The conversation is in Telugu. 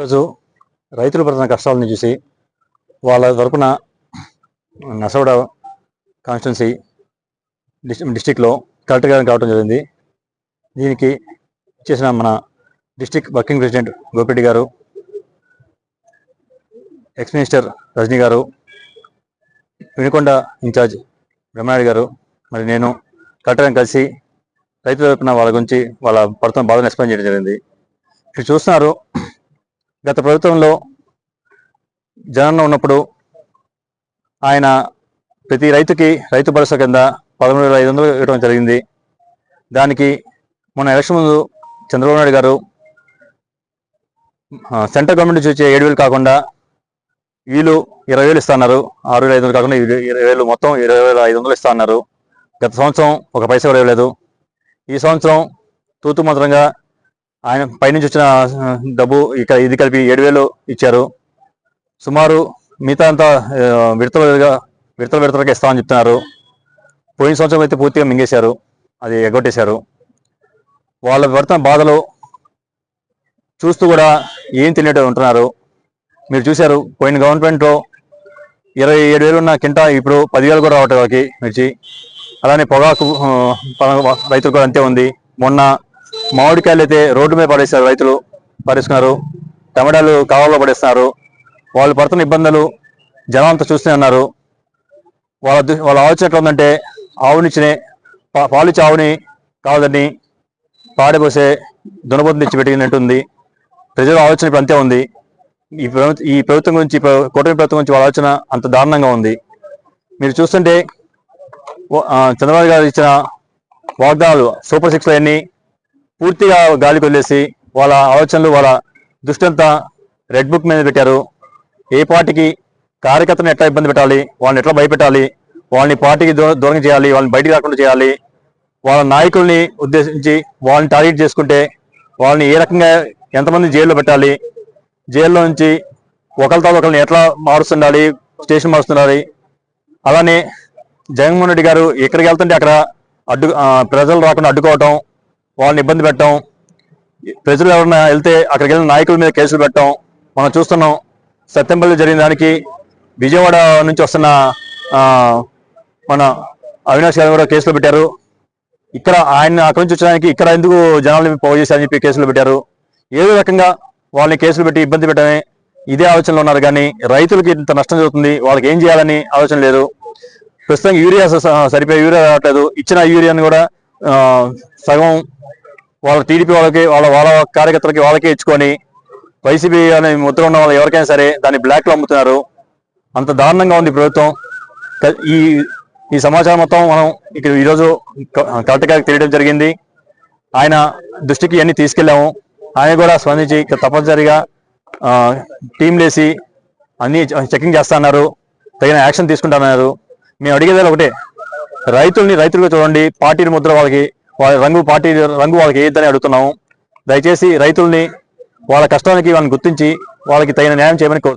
ఈరోజు రైతులు పడుతున్న కష్టాలను చూసి వాళ్ళ తరపున నసవడ కాన్స్టిట్యున్సీ డిస్టిక్లో కలెక్టర్ గారిని కావడం జరిగింది. దీనికి చేసిన మన డిస్టిక్ వర్కింగ్ ప్రెసిడెంట్ గోపిరెడ్డి గారు ఎక్స్ మినిస్టర్ రజనీ గారు వినుకొండ ఇన్ఛార్జ్ బ్రహ్మనాయుడు గారు మరి నేను కలెక్టర్ గారిని కలిసి రైతుల తరపున వాళ్ళ గురించి వాళ్ళ పడుతున్న బాధను ఎక్స్ప్లెయిన్ చేయడం జరిగింది. ఇక్కడ చూస్తున్నారు గత ప్రభుత్వంలో జగన్ ఉన్నప్పుడు ఆయన ప్రతి రైతుకి రైతు భరోసా కింద పదమూడు వేల ఐదు వందలు ఇవ్వడం జరిగింది. దానికి మొన్న ఎలక్షన్ ముందు చంద్రబాబు నాయుడు గారు సెంట్రల్ గవర్నమెంట్ నుంచి వచ్చే ఏడు వేలు కాకుండా వీళ్ళు ఇరవై వేలు ఇస్తున్నారు ఆరు వేల ఐదు వందలు కాకుండా ఇరవై వేలు మొత్తం ఇరవై వేల ఐదు వందలు ఇస్తున్నారు గత సంవత్సరం ఒక పైసా కూడా ఇవ్వలేదు. ఈ సంవత్సరం తూతు మంత్రంగా ఆయన పైనుంచి వచ్చిన డబ్బు ఇక ఇది కలిపి ఏడు వేలు ఇచ్చారు. సుమారు మిగతా అంతా విడతలుగా విడతల విడతలకి ఇస్తామని చెప్తున్నారు. పోయిన సంవత్సరం అయితే పూర్తిగా మింగేశారు. అది ఎగ్గొట్టేశారు. వాళ్ళ పడుతున్న బాధలు చూస్తూ కూడా ఏం తెలియటం ఉంటున్నారు. మీరు చూశారు పోయిన గవర్నమెంట్లో ఇరవై ఏడు వేలు ఉన్న కింట ఇప్పుడు పదివేలు కూడా రావటం వాళ్ళకి మిర్చి. అలానే పొగాకు రైతులు కూడా అంతే ఉంది. మొన్న మామిడికాయలు అయితే రోడ్డు మీద పడేశారు రైతులు పడేస్తున్నారు టమాటాలు కావాలో పడేస్తున్నారు. వాళ్ళు పడుతున్న ఇబ్బందులు జనం అంతా చూస్తూనే ఉన్నారు. వాళ్ళ దు- వాళ్ళ ఆలోచన ఎట్లా ఉందంటే ఆవునిచ్చినే పాలిచ్చే ఆవుని కావదని పాడిపోసే దునబోతుని తెచ్చి పెట్టినట్టుంది ప్రజల ఆలోచన ఇప్పుడు అంతే ఉంది. ఈ ప్రభుత్వం ఈ ప్రభుత్వం గురించి కూటమి ప్రభుత్వం గురించి వాళ్ళ ఆలోచన అంత దారుణంగా ఉంది. మీరు చూస్తుంటే చంద్రబాబు గారు ఇచ్చిన వాగ్దానాలు సూపర్ సిక్స్ అన్నీ పూర్తిగా గాలికి వదిలేసి వాళ్ళ ఆలోచనలు వాళ్ళ దృష్టి రెడ్ బుక్ మీద పెట్టారు. ఏ పార్టీకి కార్యకర్తను ఎట్లా ఇబ్బంది పెట్టాలి వాళ్ళని ఎట్లా భయపెట్టాలి వాళ్ళని పార్టీకి దూ- దూరం చేయాలి వాళ్ళని బయటికి రాకుండా చేయాలి వాళ్ళ నాయకుల్ని ఉద్దేశించి వాళ్ళని టార్గెట్ చేసుకుంటే వాళ్ళని ఏ రకంగా ఎంతమంది జైల్లో పెట్టాలి జైల్లో నుంచి ఒకరితో ఒకరిని ఎట్లా మారుస్తుండాలి స్టేషన్ మారుస్తుండాలి. అలానే జగన్మోహన్ రెడ్డి గారు ఎక్కడికి వెళ్తుంటే అక్కడ అడ్డు ప్రజలు రాకుండా అడ్డుకోవటం వాళ్ళని ఇబ్బంది పెట్టడం. ప్రజలు ఎవరైనా వెళ్తే అక్కడికి వెళ్ళిన నాయకుల మీద కేసులు పెట్టడం. మనం చూస్తున్నాం సత్యంపల్లి జరిగిన దానికి విజయవాడ నుంచి వస్తున్న మన అవినాష్ గారు కూడా కేసులు పెట్టారు. ఇక్కడ ఆయన అక్కడి నుంచి వచ్చడానికి ఇక్కడ ఎందుకు జనాల్ని పోగు చేశారని చెప్పి కేసులు పెట్టారు. ఏదో రకంగా వాళ్ళని కేసులు పెట్టి ఇబ్బంది పెట్టడమే. ఇదే ఆలోచనలో ఉన్నారు కానీ రైతులకి ఇంత నష్టం జరుగుతుంది. వాళ్ళకి ఏం చేయాలని ఆలోచన లేదు. ప్రస్తుతం యూరియా స- సరిపోయే యూరియా రావట్లేదు. ఇచ్చిన యూరియాని కూడా సగం వాళ్ళ టీడీపీ వాళ్ళకి వాళ్ళ వాళ్ళ కార్యకర్తలకి వాళ్ళకే ఇచ్చుకొని వైసీపీ అనే ముద్ర ఉన్న వాళ్ళు ఎవరికైనా సరే దాన్ని బ్లాక్లో అమ్ముతున్నారు. అంత దారుణంగా ఉంది ప్రభుత్వం. ఈ ఈ సమాచారం మొత్తం మనం ఇక్కడ ఈరోజు క- కలెక్టర్ గారికి తెలియడం జరిగింది. ఆయన దృష్టికి అన్ని తీసుకెళ్ళాము. ఆయన కూడా స్పందించి ఇక తప్పనిసరిగా ఆ, టీంలు అన్ని చెకింగ్ చేస్తున్నారు తగిన యాక్షన్ తీసుకుంటున్నారు మేము అడిగేదాలు ఒకటే రైతుల్ని రైతులుగా చూడండి పార్టీ ముద్ర వాళ్ళకి వాళ్ళ రంగు పార్టీ రంగు వాళ్ళకి వేయొద్దని అడుగుతున్నాము. దయచేసి రైతుల్ని వాళ్ళ కష్టానికి వాళ్ళని గుర్తించి వాళ్ళకి తగిన న్యాయం చేయమని కోరు